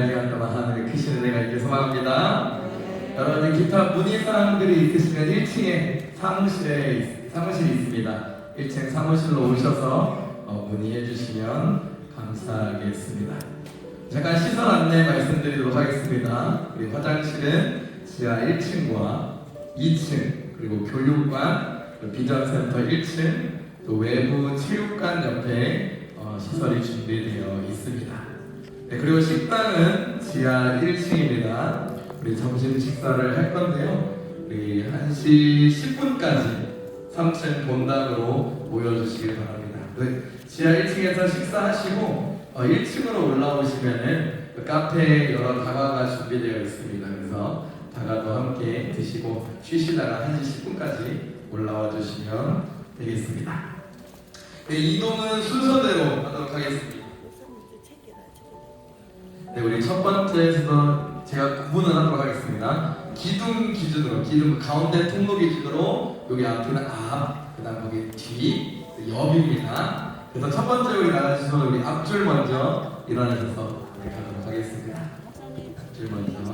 알게한다만 하늘의 크신 은혜가 있길 소망합니다. 여러분 기타 문의 사항들이 있으시면 1층에 사무실에 있- 사무실이 있습니다. 1층 사무실로 오셔서 어, 문의해 주시면 감사하겠습니다. 잠깐 시설 안내 말씀드리도록 하겠습니다. 우리 화장실은 지하 1층과 2층 그리고 교육관, 비전센터 1층, 또 외부 체육관 옆에 어, 시설이 준비되어 있습니다. 네, 그리고 식당은 지하 1층입니다. 우리 점심 식사를 할 건데요. 우리 1시 10분까지 3층 본당으로 모여주시길 바랍니다. 네, 지하 1층에서 식사하시고 어, 1층으로 올라오시면은 그 카페에 여러 다과가 준비되어 있습니다. 그래서 다과도 함께 드시고 쉬시다가 1시 10분까지 올라와 주시면 되겠습니다. 네, 이동은 순서대로 하도록 하겠습니다. 기둥 기준으로, 기둥 가운데 통로 기준으로 여기 앞에는 앞, 그다음 거기 뒤, 옆입니다. 그래서 첫 번째 우리 나가주셔서 우리 앞줄 먼저 일어나셔서 네, 가도록 하겠습니다. 앞줄 먼저.